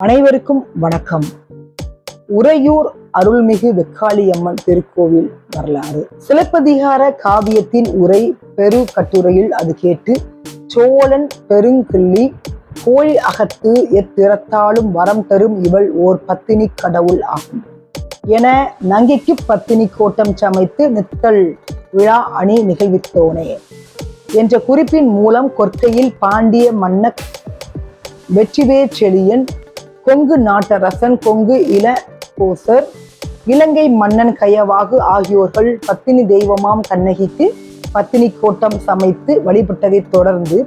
அனைவருக்கும் வணக்கம். உறையூர் அருள்மிகு வெக்காளியம்மன் திருக்கோவில் வரலாறு. சிலப்பதிகார காவியத்தின் உரை பெரு கட்டுரையில் அது கேட்டு சோழன் பெருங்கிள்ளி கோயில் அகத்து எத்திறத்தாலும் வரம் தரும் இவள் ஓர் பத்தினி கடவுள் ஆகும். என நங்கைக்கு பத்தினி கோட்டம் சமைத்து நித்தல் விழா அணி நிகழ்வித்தோனே. என்ற குறிப்பின் மூலம் கொற்கையில் பாண்டிய மன்ன வெற்றிவேற் செழியன் கொங்கு நாட்டரசன் கொங்கு இள கோசர் இலங்கை மன்னன் கயவாகு ஆகியோர்கள் பத்தினி தெய்வமாம் கண்ணகிக்கு பத்தினி கோட்டம் சமைத்து வழிபட்டதைத் தொடர்ந்து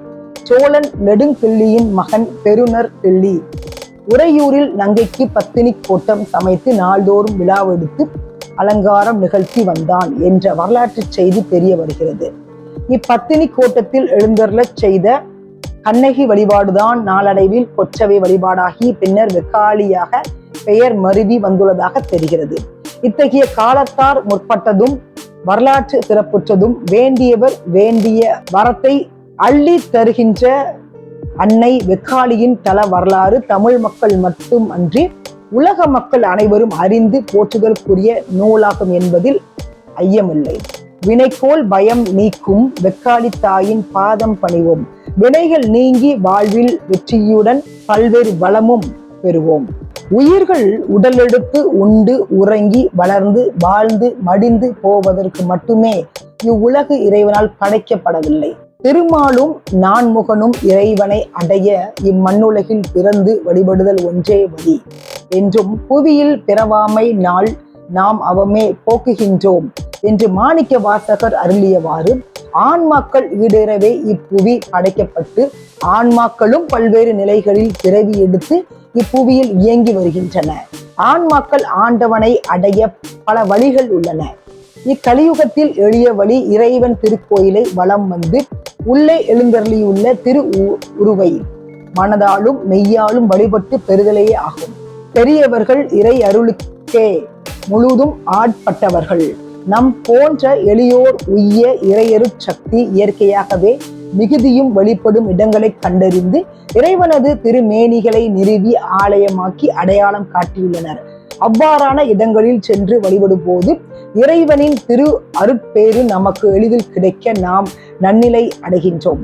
சோழன் நெடுங்கிள்ளியின் மகன் பெருநர் கிள்ளி உறையூரில் நங்கைக்கு பத்தினி கோட்டம் சமைத்து நாள்தோறும் விழாவெடுத்து அலங்காரம் நிகழ்த்தி வந்தான் என்ற வரலாற்று செய்தி தெரிய வருகிறது. இப்பத்தினி கோட்டத்தில் எழுந்தருளச் செய்த கண்ணகி வழிபாடுதான் நாளடைவில் கொச்சவை வழிபாடாகி பின்னர் வெக்காளியாக பெயர் மருவி வந்துள்ளதாக தெரிகிறது. இத்தகைய காலத்தார் முற்பட்டதும் வரலாற்று சிறப்புற்றதும் வேண்டியவர் வேண்டிய வரத்தை அள்ளி தருகின்ற அன்னை வெக்காளியின் தல வரலாறு தமிழ் மக்கள் மட்டும் அன்றி உலக மக்கள் அனைவரும் அறிந்து போற்றுதலுக்குரிய நூலாகும் என்பதில் ஐயமில்லை. வினைக்கோள் பயம் நீக்கும் வெக்காளி தாயின் பாதம் பணிவோம். வினைகள் நீங்கி வாழ்வில் வெற்றியுடன் பல்வேறு வளமும் பெறுவோம். உயிர்கள் உடலெடுத்து உண்டு உறங்கி வளர்ந்து வாழ்ந்து மடிந்து போவதற்கு மட்டுமே இவ்வுலகு இறைவனால் படைக்கப்படவில்லை. திருமாலும் நான்முகனும் இறைவனை அடைய இம்மண்ணுலகில் பிறந்து வழிபடுதல் ஒன்றே வழி. என்றும் புவியில் பிறவாமை நாள் நாம் அவமே போக்குகின்றோம் என்று மாணிக்க வாசகர் அருளியவாறு ஆன்மாக்கள் ஈடேறவே இப்புவி அடைக்கப்பட்டு ஆன்மாக்களும் பல்வேறு நிலைகளில் பிறவி எடுத்து இப்புவியில் இயங்கி வருகின்றன. ஆன்மாக்கள் ஆண்டவனை அடைய பல வழிகள் உள்ளன. இக்கலியுகத்தில் எளிய வழி இறைவன் திருக்கோயிலை வலம் வந்து உள்ளே எழுந்தருளியுள்ள திரு உ- உருவை மனதாலும் மெய்யாலும் வழிபட்டு பெறுதலேயே ஆகும். பெரியவர்கள் இறை அருளுக்கே முழுதும் ஆட்பட்டவர்கள். நம் போன்ற எளியோர் உய்ய இறையரு சக்தி இயற்கையாகவே மிகுதியும் வெளிப்படும் இடங்களை கண்டறிந்து இறைவனது திருமேனிகளை நிறுவி ஆலயமாக்கி அடையாளம் காட்டியுள்ளனர். அவ்வாறான இடங்களில் சென்று வழிபடும் போது இறைவனின் திரு அருட்பேறு நமக்கு எளிதில் கிடைக்க நாம் நன்னிலை அடைகின்றோம்.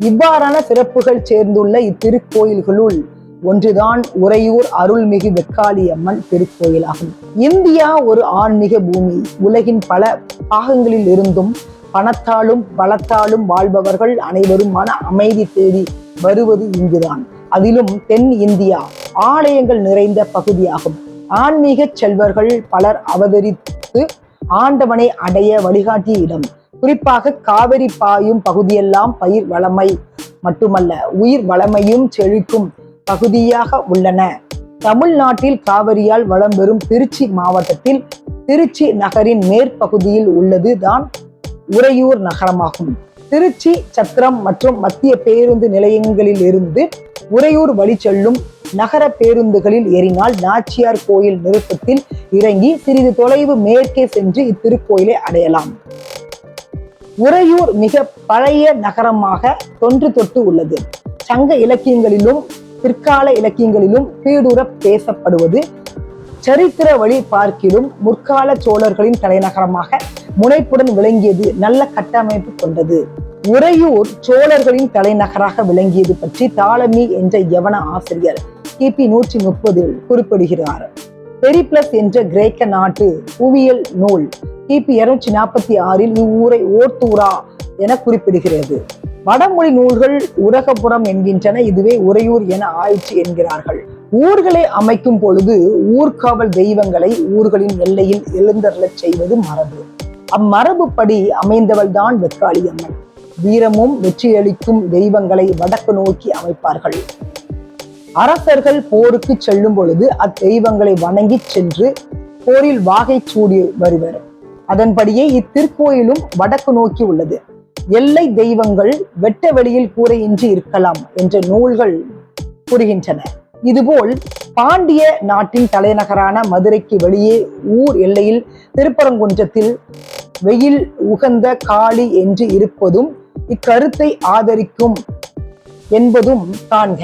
இவ்வாறான சிறப்புகள் சேர்ந்துள்ள இத்திருக்கோயில்களுள் ஒன்றுதான் உறையூர் அருள்மிகு வெக்காளியம்மன் திருக்கோயிலாகும். இந்தியா ஒரு ஆன்மீக பூமி. உலகின் பல பாகங்களில் இருந்தும் பணத்தாலும் பலத்தாலும் வாழ்பவர்கள் அனைவரும் மன அமைதி தேடி வருவது இங்குதான். அதிலும் தென் இந்தியா ஆலயங்கள் நிறைந்த பகுதியாகும். ஆன்மீக செல்வர்கள் பலர் அவதரித்து ஆண்டவனை அடைய வழிகாட்டிய இடம். குறிப்பாக காவிரி பாயும் பகுதியெல்லாம் பயிர் வளமை மட்டுமல்ல உயிர் வளமையும் செழிக்கும் பகுதியாக உள்ளன. தமிழ்நாட்டில் காவிரியால் வளம் பெறும் திருச்சி மாவட்டத்தில் திருச்சி நகரின் மேற்பகுதியில் உள்ளது தான் உறையூர் நகரமாகும். திருச்சி சத்திரம் மற்றும் மத்திய பேருந்து நிலையங்களில் இருந்து உறையூர் வழி செல்லும் நகர பேருந்துகளில் ஏறினால் நாச்சியார் கோயில் நிறுத்தத்தில் இறங்கி சிறிது தொலைவு மேற்கே சென்று இத்திருக்கோயிலை அடையலாம். உறையூர் மிக பழைய நகரமாக தொன்று தொட்டு உள்ளது. சங்க இலக்கியங்களிலும் பிற்கால இலக்கியங்களிலும் பீடுற பேசப்படுவது. சரித்திர வழி பார்க்கிலும் முற்கால சோழர்களின் தலைநகரமாக முனைப்புடன் விளங்கியது நல்ல கட்டமைப்பு கொண்டது. உறையூர் சோழர்களின் தலைநகராக விளங்கியது பற்றி தாளமி என்ற யவன ஆசிரியர் கிபி நூற்றி முப்பதில் குறிப்பிடுகிறார். பெரிப்ளஸ் என்ற கிரேக்க நாட்டு புவியியல் நூல் கிபி இருநூற்றி நாற்பத்தி ஆறில் இவ்வூரை ஓர்தூரா என குறிப்பிடுகிறது. வடமொழி நூல்கள் உரகபுரம் என்கின்றன. இதுவே உறையூர் என ஆயிற்று என்கிறார்கள். ஊர்களை அமைக்கும் பொழுது ஊர்காவல் தெய்வங்களை ஊர்களின் எல்லையில் எழுந்தருளச் செய்வது மரபு. அம்மரபுப்படி அமைந்தவள் தான் வெக்காளி அம்மன். வீரமும் வெற்றியளிக்கும் தெய்வங்களை வடக்கு நோக்கி அமைப்பார்கள். அரசர்கள் போருக்கு செல்லும் பொழுது அத்தெய்வங்களை வணங்கி சென்று போரில் வாகை சூடி வருவர். அதன்படியே இத்திருக்கோயிலும் வடக்கு நோக்கி உள்ளது. எல்லை தெய்வங்கள் வெட்ட வெளியில் கூரையின்றி இருக்கலாம் என்ற நூல்கள் கூறுகின்றன. இதுபோல் பாண்டிய நாட்டின் தலைநகரான மதுரைக்கு வெளியே ஊர் எல்லையில் திருப்பரங்குன்றத்தில் வெயில் உகந்த காளி என்று இருப்பதும் இக்கருத்தை ஆதரிக்கும் என்பதும் காண்க.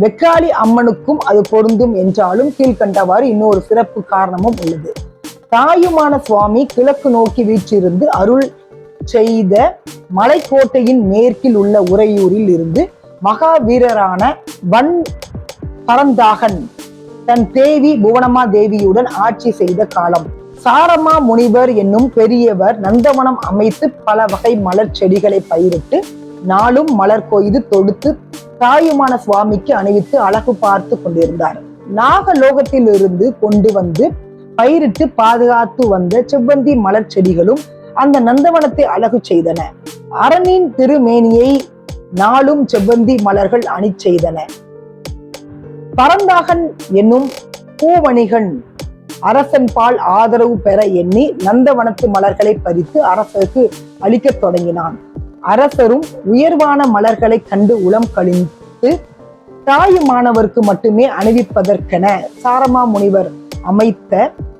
வெக்காளி அம்மனுக்கும் அது பொருந்தும் என்றாலும் கீழ்கண்டவாறு இன்னொரு சிறப்பு காரணமும் உள்ளது. தாயுமான சுவாமி கிழக்கு நோக்கி வீற்றிருந்து அருள் செய்த மலைக்கோட்டையின் மேற்கில் உள்ள உறையூரில் இருந்து மகாவீரரான வன் பரந்தாகன் தன் தேவி புவனமா தேவியுடன் ஆட்சி செய்த காலம். சாரமா முனிவர் என்னும் பெரியவர் நந்தவனம் அமைத்து பல வகை மலர் செடிகளை பயிரிட்டு நாளும் மலர் கொய்து தொடுத்து தாயுமான சுவாமிக்கு அணிவித்து அழகு பார்த்து கொண்டிருந்தார். நாகலோகத்தில் இருந்து கொண்டு வந்து பயிரிட்டு பாதுகாத்து வந்த செவ்வந்தி மலர் செடிகளும் அந்த நந்தவனத்தை அழகு செய்தன. அரணின் திருமேனியை நாளும் செவ்வந்தி மலர்கள் அணி செய்தன. பரந்தாகன் என்னும் பூவணிகன் அரசன் பால் ஆதரவு பெற எண்ணி நந்தவனத்து மலர்களை பறித்து அரசருக்கு அளிக்கத் தொடங்கினான். அரசரும் உயர்வான மலர்களை கண்டு உளம் கழித்து தாயுமானவருக்கு மட்டுமே அணிவிப்பதற்கென சாரமா முனிவர் அமைத்த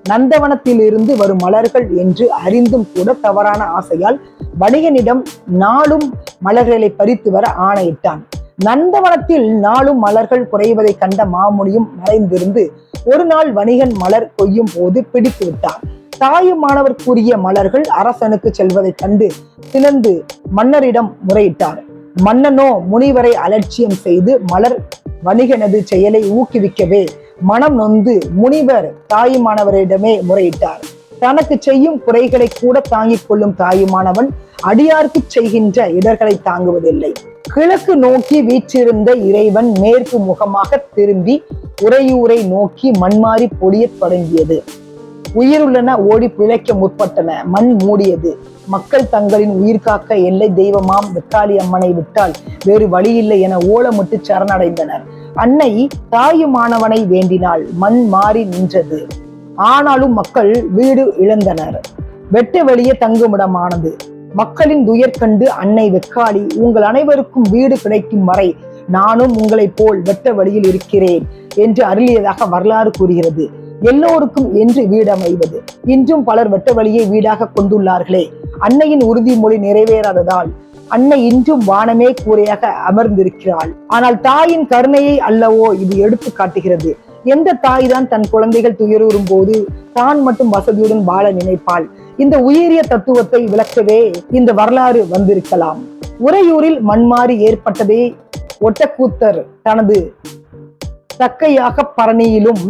நந்தவனத்திலிருந்து வரும் மலர்கள் என்று அறிந்தும் கூட தவறான ஆசையால் வணிகனிடம் நாளும் மலர்களை பறித்து வர ஆணையிட்டான். நந்தவனத்தில் நாளும் மலர்கள் குறைவதை கண்ட மாமுனியும் மறைந்திருந்து ஒரு நாள் வணிகன் மலர் கொய்யும் போது பிடித்து விட்டார். தாயுமானவர் கூறிய மலர்கள் அரசனுக்கு செல்வதைக் கண்டு திணந்து மன்னரிடம் முறையிட்டார். மன்னனோ முனிவரை அலட்சியம் செய்து மலர் வணிகனது செயலை ஊக்குவிக்கவே மனம் நொந்து முனிவர் தாயுமானவரிடமே முறையிட்டார். தனக்கு செய்யும் குறைகளை கூட தாங்கிக் கொள்ளும் தாயுமானவன் அடியார்க்கு செய்கின்ற இடர்களை தாங்குவதில்லை. கிழக்கு நோக்கி வீற்றிருந்த இறைவன் மேற்கு முகமாக திரும்பி உறையூரை நோக்கி மண்மாறி பொழியத் தொடங்கியது. உயிருள்ளன ஓடி பிழைக்க முற்பட்டன மண் மூடியது. மக்கள் தங்களின் உயிர் காக்க எல்லை தெய்வமாம் வெக்காளி அம்மனை விட்டால் வேறு வழியில்லை என ஓலமிட்டு சரணடைந்தனர். அன்னை தாயுமானவனை வேண்டினாள். மண் மாறி நின்றது. ஆனாலும் மக்கள் வீடு இழந்தனர். வெட்ட வெளியே தங்குமிடமானது. மக்களின் துயர் கண்டு அன்னை வெக்காளி உங்கள் அனைவருக்கும் வீடு கிடைக்கும் வரை நானும் உங்களைப் போல் வெட்ட வழியில் இருக்கிறேன் என்று அருளியதாக வரலாறு கூறுகிறது. எல்லோருக்கும் என்று வீடு அமைவது. இன்றும் பலர் வெட்ட வழியை வீடாக கொண்டுள்ளார்களே. அன்னையின் உறுதிமொழி நிறைவேறாததால் அன்னை இன்றும் வானமே கூரையாக அமர்ந்திருக்கிறாள். ஆனால் தாயின் கருணையை அல்லவோ இது எடுத்து காட்டுகிறது. எந்த தாய் தான் தன் குழந்தைகள் துயருறும் போது தான் மட்டும் வசதியுடன் வாழ நினைப்பாள். இந்த உயரிய தத்துவத்தை விளக்கவே இந்த வரலாறு வந்திருக்கலாம். உறையூரில் மண்மாறி ஏற்பட்டதே ஒட்டக்கூத்தர் தனது தக்கையாக பரணியிலும்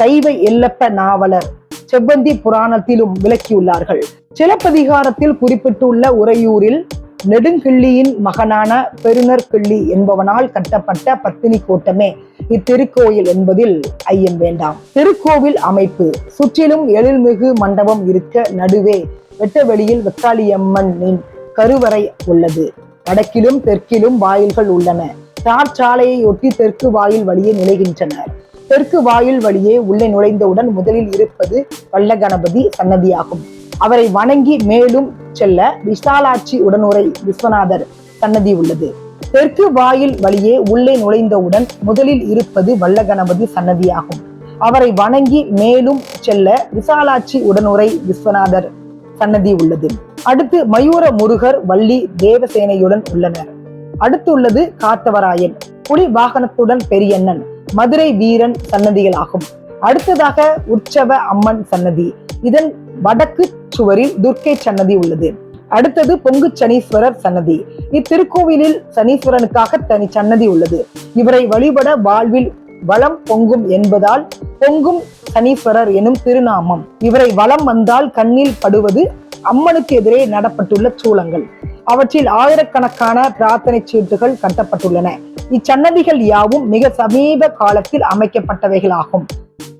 சைவ எல்லப்ப நாவலர் செவ்வந்தி புராணத்திலும் விளக்கியுள்ளார்கள். சிலப்பதிகாரத்தில் குறிப்பிட்டுள்ள உறையூரில் நெடுங்கிள்ளியின் மகனான பெருநர் கிள்ளி என்பவனால் கட்டப்பட்ட பத்தினி கோட்டமே. இத்திருக்கோயில் என்பதில் ஐயம் வேண்டாம். திருக்கோவில் அமைப்பு சுற்றிலும் எழில்மிகு மண்டபம் இருக்க நடுவே வெட்டவெளியில் வெக்காளியம்மனின் கருவறை உள்ளது. வடக்கிலும் தெற்கிலும் வாயில்கள் உள்ளன. தார் சாலையை ஒட்டி தெற்கு வாயில் வழியே நிலைகின்றனர். தெற்கு வாயில் வழியே உள்ளே நுழைந்தவுடன் முதலில் இருப்பது வல்லகணபதி சன்னதியாகும். அவரை வணங்கி மேலும் செல்ல விஷாலாட்சி உடனுரை விஸ்வநாதர் சன்னதி உள்ளது. தெற்கு வாயில் வழியே உள்ளே நுழைந்தவுடன் முதலில் இருப்பது வல்லகணபதி சன்னதியாகும். அவரை வணங்கி மேலும் செல்ல விசாலாட்சி உடனுரை விஸ்வநாதர் சன்னதி உள்ளது. அடுத்து மயூர முருகர் வள்ளி தேவசேனையுடன் உள்ளனர். அடுத்துள்ளது காத்தவராயன் புலி வாகனத்துடன் பெரியண்ணன் மதுரை வீரன் சன்னதிகளாகும். அடுத்ததாக உற்சவ அம்மன் சன்னதி இதன் வடக்கு சுவரில் துர்க்கை சன்னதி உள்ளது. அடுத்தது பொங்கு சனீஸ்வரர் சன்னதி. இத்திருக்கோவிலில் சனீஸ்வரனுக்காக தனி சன்னதி உள்ளது. இவரை வழிபட வாழ்வில் வளம் பொங்கும் என்பதால் பொங்கும் சனீஸ்வரர் எனும் திருநாமம். இவரை வளம் வந்தால் கண்ணில் படுவது அம்மனுக்கு எதிரே நடப்பட்டுள்ள சூளங்கள் அவற்றில் ஆயிரக்கணக்கான பிரார்த்தனை சீட்டுகள் கட்டப்பட்டுள்ளன. இச்சன்னதிகள் யாவும் மிக சமீப காலத்தில் அமைக்கப்பட்டவைகளாகும்.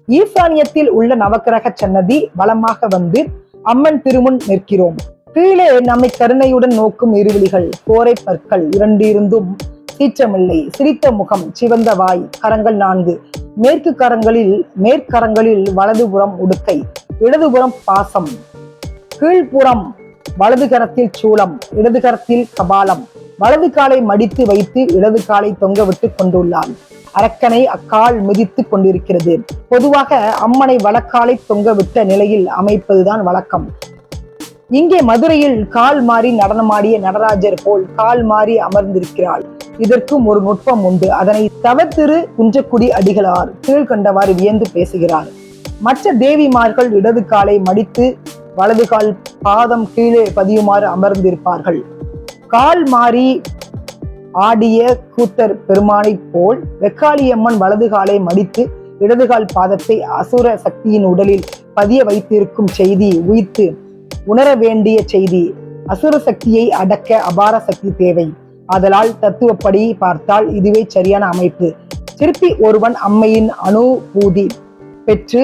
ஈசானியத்தில் உள்ள நவக்கிரக சன்னதி வளமாக வந்து அம்மன் திருமுன் நிற்கிறோம். கீழே நம்மை கருணையுடன் நோக்கும் இருவிழிகள் கோரை பற்கள் இரண்டு இருந்தும் சீற்றமில்லை சிரித்த முகம் சிவந்த வாய் கரங்கள் நான்கு. மேற்கு கரங்களில் மேற்கரங்களில் வலதுபுறம் உடுக்கை இடதுபுறம் பாசம். கீழ்ப்புறம் வலது கரத்தில் சூளம் இடது கரத்தில் கபாலம். வலது காலை மடித்து வைத்து இடது காலை தொங்க விட்டு அரக்கனை அக்கால் மிதித்து கொண்டிருக்கிறது. பொதுவாக அம்மனை வழக்காலை தொங்க விட்ட நிலையில் அமைப்பதுதான் வழக்கம். இங்கே மதுரையில் கால் மாறி நடனமாடிய நடராஜர் போல் கால் மாறி அமர்ந்திருக்கிறாள். இதற்கும் ஒரு நுட்பம் உண்டு. அதனை தவத்திரு குன்றக்குடி அடிகளார் கீழ்கண்டவாறு வியந்து பேசுகிறார். மற்ற தேவிமார்கள் இடது காலை மடித்து வலது கால் பாதம் கீழே பதியுமாறு அமர்ந்திருப்பார்கள். கால் மாறி ஆடிய கூத்தர் பெருமானைப் போல் வெக்காளியம்மன் வலது காலை மடித்து இடதுகால் பாதத்தை அசுர சக்தியின் உடலில் பதிய வைத்திருக்கும் செய்தி உயித்து உணர வேண்டிய செய்தி. அசுர சக்தியை அடக்க அபார சக்தி தேவை. ஆதலால் தத்துவப்படி பார்த்தால் இதுவே சரியான அமைப்பு. திருப்பி ஒருவன் அம்மையின் அனுபூதி பெற்று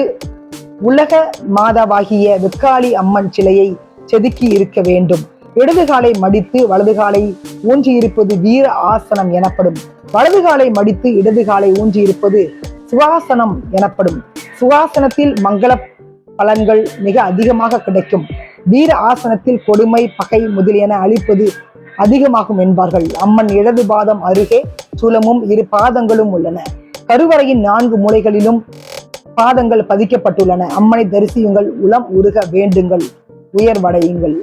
உலக மாதாவாகிய வெக்காளி அம்மன் சிலையை செதுக்கி இருக்க வேண்டும். இடது காலை மடித்து வலது காலை ஊன்றியிருப்பது வீர ஆசனம் எனப்படும். வலது காலை மடித்து இடது காலை ஊன்றியிருப்பது சுவாசனம் எனப்படும். சுவாசனத்தில் மங்கள பலன்கள் மிக அதிகமாக கிடைக்கும். வீர ஆசனத்தில் கொடுமை பகை முதலியன அழிப்பது அதிகமாகும் என்பார்கள். அம்மன் இடது பாதம் அருகே சூலமும் இரு பாதங்களும் உள்ளன. கருவறையின் நான்கு மூலைகளிலும் பாதங்கள் பதிக்கப்பட்டுள்ளன. அம்மனை தரிசியுங்கள் உளம் உருக வேண்டுங்கள் உயர்வடையுங்கள்.